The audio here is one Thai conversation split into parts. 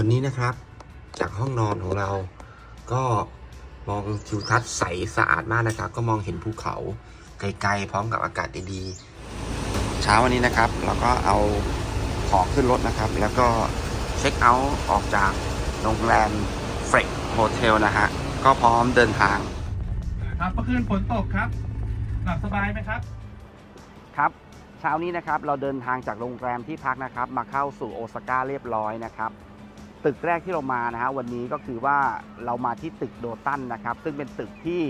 วันนี้นะครับจากห้องนอนของเราก็มองทิวทัศน์ใสสะอาดมากนะครับ ก็มองเห็นภูเขาไกลๆพร้อมกับอากาศดีๆ เช้าวันนี้นะครับเราก็เอาของขึ้นรถนะครับ แล้วก็เช็คเอาท์ออกจากโรงแรมเฟรกโฮเทลนะฮะ ก็พร้อมเดินทาง ครับเมื่อคืนฝนตกครับ หลับสบายไหมครับ ครับ เช้านี้นะครับเราเดินทางจากโรงแรมที่พักนะครับ มาเข้าสู่โอซาก้าเรียบร้อยนะครับ ตึกแรกที่เรามานะฮะวันนี้ก็คือว่าเรามาที่ตึกโดตันนะครับ ซึ่งเป็นตึกที่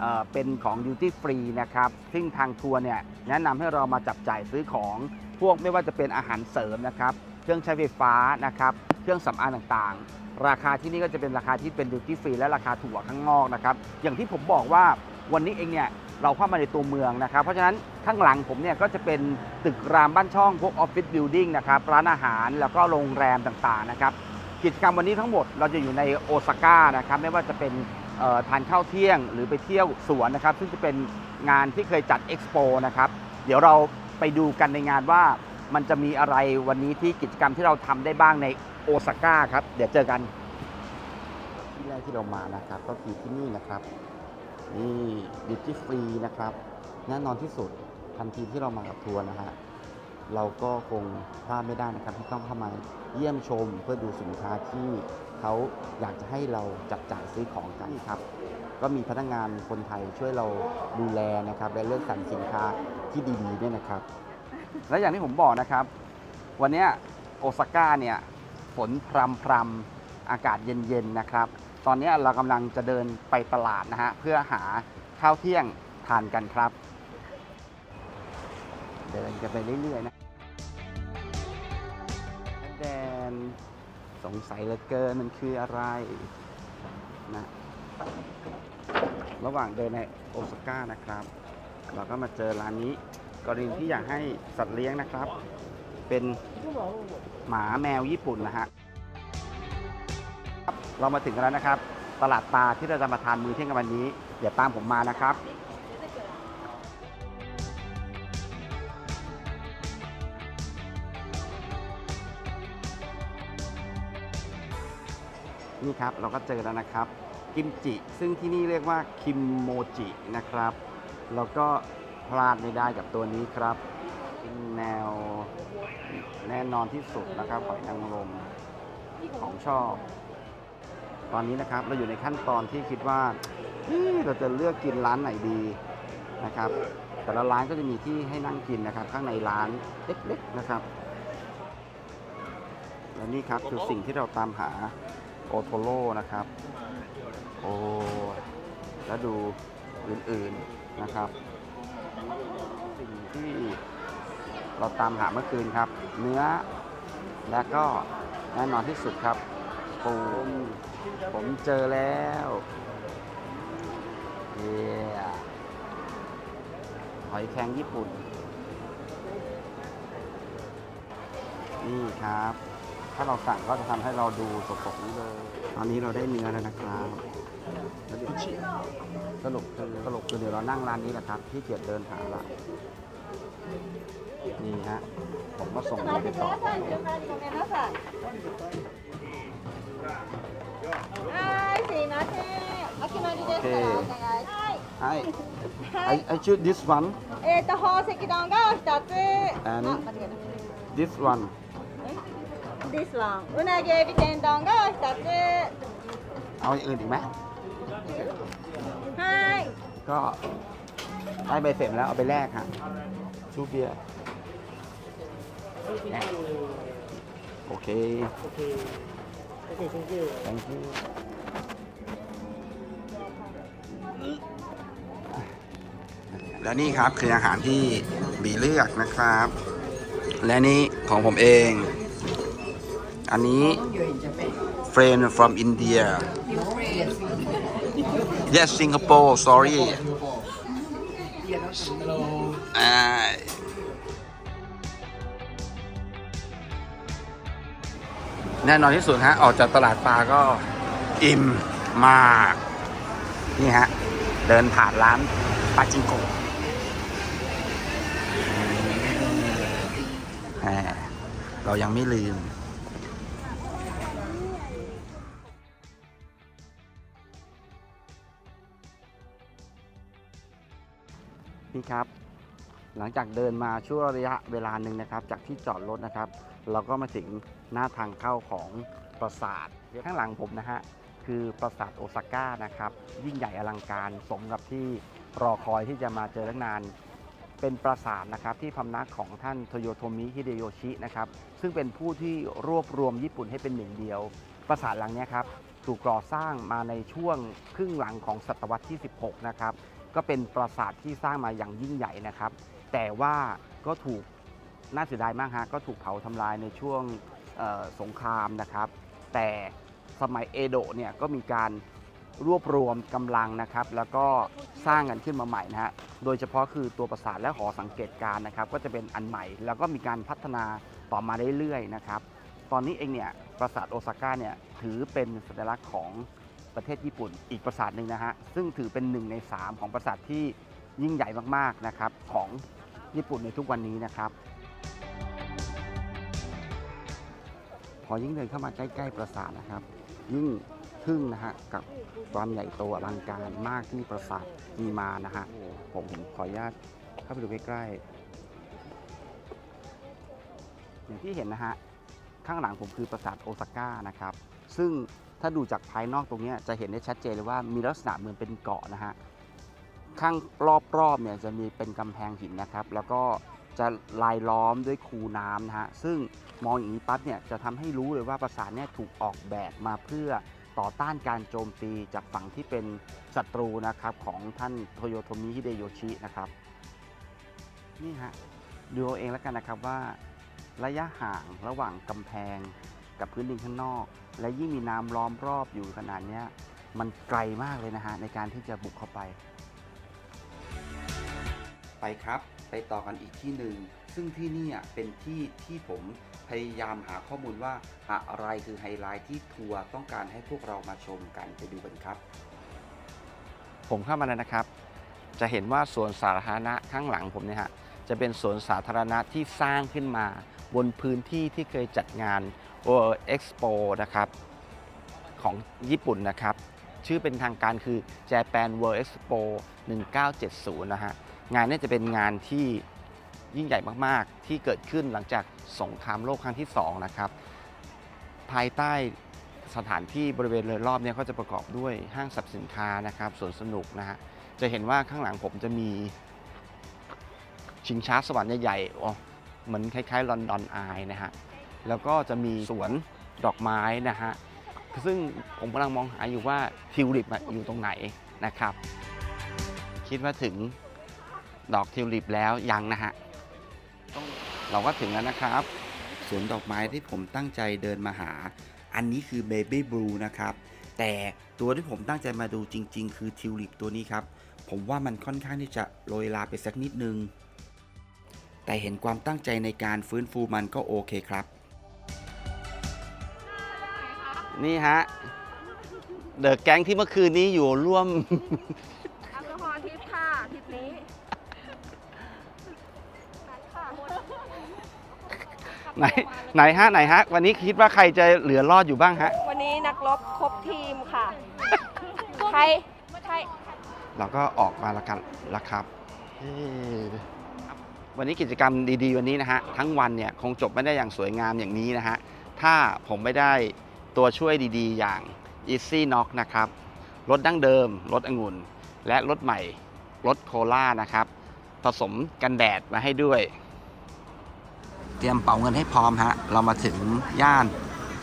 เเป็นของดิวตี้ฟรีนะครับ ซึ่งทางทัวร์เนี่ยแนะนำให้เรามาจับจ่ายซื้อของพวกไม่ว่าจะเป็นอาหารเสริมนะครับ เครื่องใช้ไฟฟ้านะครับ เครื่องสำอางต่างๆ ราคาที่นี่ก็จะเป็นราคาที่เป็นดิวตี้ฟรีและราคาถูกกว่าข้างนอกนะครับ อย่างที่ผมบอกว่าวันนี้เองเนี่ยเราเข้ามาในตัวเมืองนะครับ เพราะฉะนั้นข้างหลังผมเนี่ยก็จะเป็นตึกรามบ้านช่องพวกออฟฟิศบิลดิ่งนะครับ ร้านอาหารแล้วก็โรงแรมต่างๆนะครับ กิจกรรมวันนี้ทั้งหมดเราจะอยู่ในโอซาก้านะครับไม่ว่าจะเป็นทานข้าวเที่ยง หรือไปเที่ยวสวนนะครับซึ่งจะเป็นงานที่เคยจัดเอ็กซ์โปนะครับเดี๋ยวเราไปดูกันในงานว่ามันจะมีอะไรวันนี้ที่กิจกรรมที่เราทำได้บ้างในโอซาก้าครับ เดี๋ยวเจอกัน ที่แรกที่เรามานะครับ ก็คือที่นี่นะครับ นี่ดิจิฟรีนะครับ แน่นอนที่สุดทันทีที่เรามากับทัวร์นะฮะ เราก็คงพลาดไม่ได้นะครับที่ต้องเข้ามาเยี่ยมชมเพื่อดูสินค้าที่เขาอยากจะให้เราจับจ่ายซื้อของกันครับ ก็มีพนักงานคนไทยช่วยเราดูแลนะครับและเลือกสรรสินค้าที่ดีๆด้วยนะครับ และอย่างที่ผมบอกนะครับ วันนี้โอซาก้าเนี่ยฝนพรำพรำอากาศเย็นๆนะครับ ตอนนี้เรากำลังจะเดินไปตลาดนะฮะเพื่อหาข้าวเที่ยงทานกันครับ เดินกันไปเรื่อยๆนะ แดน สงสัยเหลือเกินมันคืออะไรนะระหว่างเดินในโอซาก้านะครับ เราก็มาเจอร้านนี้กรณีที่อยากให้สัตว์เลี้ยงนะครับ เป็นหมาแมวญี่ปุ่นนะฮะเรามาถึงกันแล้วนะครับ ตลาดปลาที่เราจะมาทานมื้อเที่ยงกันวันนี้ เดี๋ยวตามผมมานะครับ นี่ครับเราก็เจอแล้วนะครับ กิมจิ ซึ่งที่นี่เรียกว่าคิมโมจินะครับแล้วก็พลาดไม่ได้กับตัวนี้ครับเป็นแนวแน่นอนที่สุดนะครับหอยนางรมของชอบ ตอนนี้นะครับเราอยู่ในขั้นตอนที่คิดว่าเอ๊ะเราจะเลือกกินร้านไหนดีนะครับ แต่ละร้านก็จะมีที่ให้นั่งกินนะครับ ข้างในร้านเล็กๆนะครับ และนี่ครับคือสิ่งที่เราตามหา โอโทโร่นะครับ โอ้แล้วดูอื่นๆนะครับ สิ่งที่เราตามหาเมื่อคืนครับ เนื้อและก็แน่นอนที่สุดครับปูผมเจอแล้วเย้หอยแครงญี่ปุ่น นี่ครับ ถ้าเราสั่งก็จะทำให้เราดูสดๆนี้เลย ตอนนี้เราได้เนื้อแล้วนะครับแล้วเดี๋ยวสรุปคือสรุปคือเดี๋ยวเรานั่งร้านนี้แหละครับ ที่เกียจเดินหาละ นี่ฮะ ผมก็ส่งเงินไปต่อ ごめんなさい。はい、すいません。お決まりですからお願い。はい。はい は I い。 I choose this one えっ、と宝石丼がお一つ。あ、 and 間違え this one た。 This one。うなぎエビ天丼がお一つ。 เอาอย่างอื่นอีกไหม はい。 ก็ได้ใบเสร็จแล้วเอาไปแลกฮะชูเบียร์โอเค thank you และนี่ครับคืออาหารที่บีเลือกนะครับ และนี่ของผมเอง อันนี้ friend from India yes Singapore sorry แน่นอนที่สุดฮะ ออกจากตลาดปลาก็อิ่มมาก นี่ฮะ เดินผ่านร้านปาจิงโกะเรายังไม่ลืม นี่ครับ หลังจากเดินมาช่วงระยะเวลาหนึ่งนะครับ จากที่จอดรถนะครับ เราก็มาถึงหน้าทางเข้าของปราสาทข้างหลังผมนะฮะคือปราสาทโอซาก้านะครับ ยิ่งใหญ่อลังการสมกับที่รอคอยที่จะมาเจอตั้งนาน เป็นปราสาทนะครับที่พำนักของท่านโทโยโทมิฮิเดโยชินะครับซึ่งเป็นผู้ที่รวบรวมญี่ปุ่นให้เป็นหนึ่งเดียว ปราสาทหลังนี้ครับถูกก่อสร้างมาในช่วงครึ่งหลังของศตวรรษที่ 16 นะครับ ก็เป็นปราสาทที่สร้างมาอย่างยิ่งใหญ่นะครับ แต่ว่าก็ถูกน่าเสียดายมากฮะก็ถูกเผาทำลายในช่วงสงครามนะครับ แต่สมัยเอโดะเนี่ยก็มีการรวบรวมกำลังนะครับ แล้วก็สร้างกันขึ้นมาใหม่นะฮะโดยเฉพาะคือตัวปราสาทและหอสังเกตการนะครับ ก็จะเป็นอันใหม่ แล้วก็มีการพัฒนาต่อมาเรื่อยๆนะครับ ตอนนี้เองเนี่ยปราสาทโอซาก้าเนี่ยถือเป็นสัญลักษณ์ของ ประเทศญี่ปุ่น อีกปราสาทหนึ่งนะฮะ ซึ่งถือเป็นหนึ่งในสามของปราสาทที่ยิ่งใหญ่มากๆนะครับของญี่ปุ่นในทุกวันนี้นะครับ พอยิ่งเดินเข้ามาใกล้ๆปราสาทนะครับ ยิ่งทึ่งนะฮะกับความใหญ่โตอลังการมากที่ปราสาทมีมานะฮะผมผมขออนุญาตเข้าไปดูใกล้ๆอย่างที่เห็นนะฮะข้างหลังผมคือปราสาทโอซาก้านะครับ ซึ่ง ถ้าดูจากภายนอกตรงนี้จะเห็นได้ชัดเจนเลยว่ามีลักษณะเหมือนเป็นเกาะนะฮะข้างรอบๆเนี่ยจะมีเป็นกำแพงหินนะครับ แล้วก็จะลายล้อมด้วยคูน้ำนะฮะซึ่งมองอย่างนี้ปั๊บเนี่ยจะทำให้รู้เลยว่าปราสาทเนี่ยถูกออกแบบมาเพื่อต่อต้านการโจมตีจากฝั่งที่เป็นศัตรูนะครับของท่านโทโยโทมิฮิเดโยชินะครับนี่ฮะดูเอาเองแล้วกันนะครับว่าระยะห่างระหว่างกำแพง กับพื้นดินข้างนอก และยิ่งมีน้ำล้อมรอบอยู่ขนาดเนี้ยมันไกลมากเลยนะฮะในการที่จะบุกเข้าไป ไปครับ ไปต่อกันอีกที่หนึ่ง ซึ่งที่นี่อะเป็นที่ที่ผมพยายามหาข้อมูลว่าอะไรคือไฮไลท์ที่ทัวร์ต้องการให้พวกเรามาชมกันไปดูกันครับ ผมเข้ามาแล้วนะครับ จะเห็นว่าสวนสาธารณะข้างหลังผมเนี่ยฮะ จะเป็นสวนสาธารณะที่สร้างขึ้นมา บนพื้นที่ที่เคยจัดงาน World Expo นะครับของญี่ปุ่นนะครับ ชื่อเป็นทางการคือ Japan World Expo 1970 นะฮะ งานนี้จะเป็นงานที่ยิ่งใหญ่มาก ๆ ที่เกิดขึ้นหลังจากสงครามโลกครั้งที่ 2 นะครับ ภายใต้สถานที่บริเวณโดยรอบเนี่ยก็จะประกอบด้วยห้างสรรพสินค้านะครับสวนสนุกนะฮะ จะเห็นว่าข้างหลังผมจะมี ชิงช้าสวรรค์ใหญ่ๆอ๋อเหมือนคล้ายๆลอนดอนอายนะฮะ แล้วก็จะมีสวนดอกไม้นะฮะ ซึ่งผมกำลังมองหาอยู่ว่าทิวลิปอะอยู่ตรงไหนนะครับ คิดว่าถึงดอกทิวลิปแล้วยังนะฮะต้องเราก็ถึงแล้วนะครับสวนดอกไม้ที่ผมตั้งใจเดินมาหา อันนี้คือ Baby Blue นะครับ แต่ตัวที่ผมตั้งใจมาดูจริง ๆ คือทิวลิปตัวนี้ครับ ผมว่ามันค่อนข้างที่จะโรยลาไปสักนิดนึง แต่เห็นความตั้งใจในการฟื้นฟูมันก็โอเคครับ นี่ฮะ เดอะแก๊งที่เมื่อคืนนี้อยู่ร่วม แอลกอฮอล์ทิปค่ะทิปนี้ค่ะไหนไหนฮะไหนฮะ วันนี้คิดว่าใครจะเหลือรอดอยู่บ้างฮะ วันนี้นักรบครบทีมค่ะ ใคร ใคร เราก็ออกมาแล้วกันแล้วครับเฮ้ วันนี้กิจกรรมดีๆวันนี้นะฮะทั้งวันเนี่ยคงจบไม่ได้อย่างสวยงามอย่างนี้นะฮะถ้าผมไม่ได้ตัวช่วยดีๆ อย่าง Easy Knock นะครับรถดั้งเดิมรถองุ่น และรถใหม่รถโคล่านะครับ ผสมกันแดดมาให้ด้วย เตรียมเป่าเงินให้พร้อมฮะเรามาถึงย่าน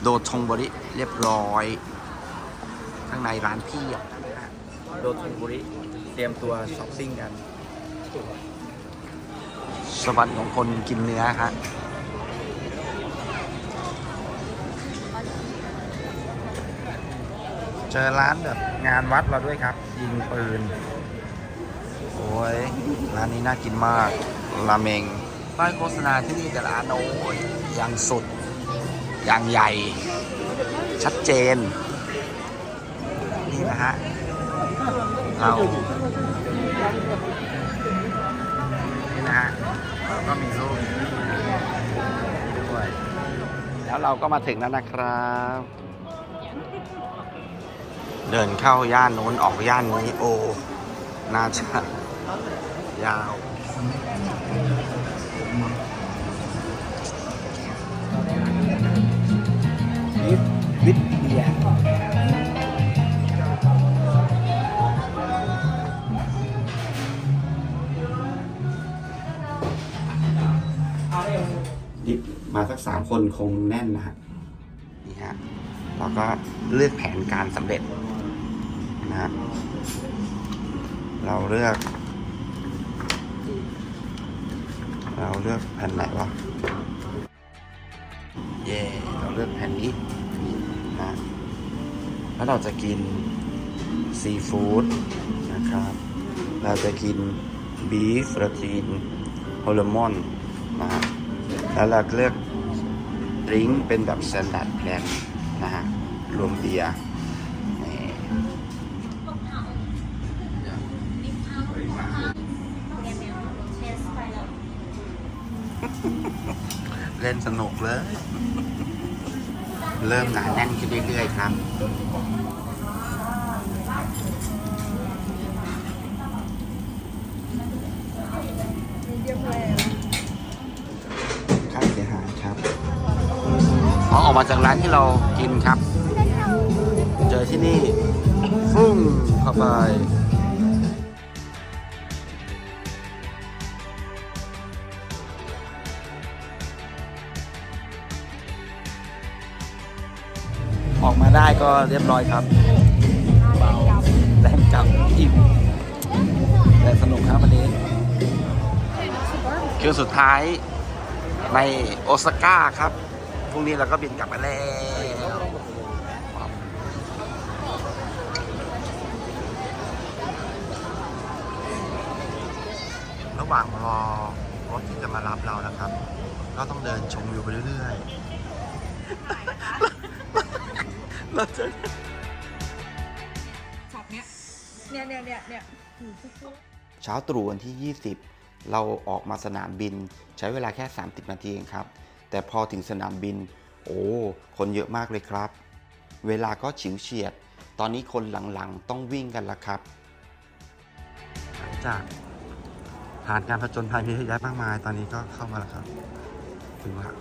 โดทงบริเรียบร้อย ข้างในร้านพี่โดทงบริเตรียมตัวช้อปปิ้งกัน สวรรค์ของคนกินเนื้อฮะเจอร้านแบบงานวัดเราด้วยครับ ยิงปืน โอ้ย ร้านนี้น่ากินมากราเมงป้ายโฆษณาที่นี่แต่ละอันโอ้ยอย่างสุด อย่างใหญ่ ชัดเจน นี่นะฮะเรานี่นะฮะ ก็มีรูปด้วย แล้วเราก็มาถึงแล้วนะครับ เดินเข้าย่านโน้นออกย่านนี้โอ้น่าจะยาว มาสักสามคนคงแน่นนะฮะนี่ฮะเราก็เลือกแผนการสำเร็จนะฮะเราเลือก เราเลือกแผ่นไหนวะเย่เราเลือกแผ่นนี้นะแล้วเราจะกินซีฟู้ดนะครับ เราจะกินบีฟเราจะกินโฮลมอนนะฮะ แล้วเราเลือกดริงก์เป็นแบบสแตนดาร์ดแพลนนะฮะ รวมเบียร์เล่นสนุกเลย เริ่มหนาแน่นขึ้นเรื่อยๆครับ มาจากร้านที่เรากินครับ เจอที่นี่ฟุ้งเข้าไปออกมาได้ก็เรียบร้อยครับเบาแรงกลับอิ่มแต่สนุกครับวันนี้ คิวสุดท้ายในโอซาก้าครับ พรุ่งนี้เราก็บินกลับมาแล้วระหว่างรอรถที่จะมารับเรานะครับ ก็ต้องเดินชมวิวไปเรื่อยๆเราจะช็อปเนี้ยเนี่ยเนี่ยเนี่ยเนี่ยเช้าตรู่วันที่ 20 เราออกมาสนามบินใช้เวลาแค่ 30 นาทีเองครับ แต่พอถึงสนามบิน โอ้ คนเยอะมากเลยครับ เวลาก็ฉิวเฉียด ตอนนี้คนหลังๆต้องวิ่งกันละครับ หลังจากผ่านการผจญภัยเยอะแยะมากมาย ตอนนี้ก็เข้ามาแล้วครับถึงแล้ว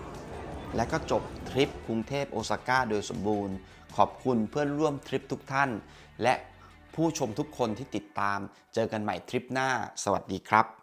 และก็จบทริปกรุงเทพโอซาก้าโดยสมบูรณ์ ขอบคุณเพื่อนร่วมทริปทุกท่าน และผู้ชมทุกคนที่ติดตาม เจอกันใหม่ทริปหน้า สวัสดีครับ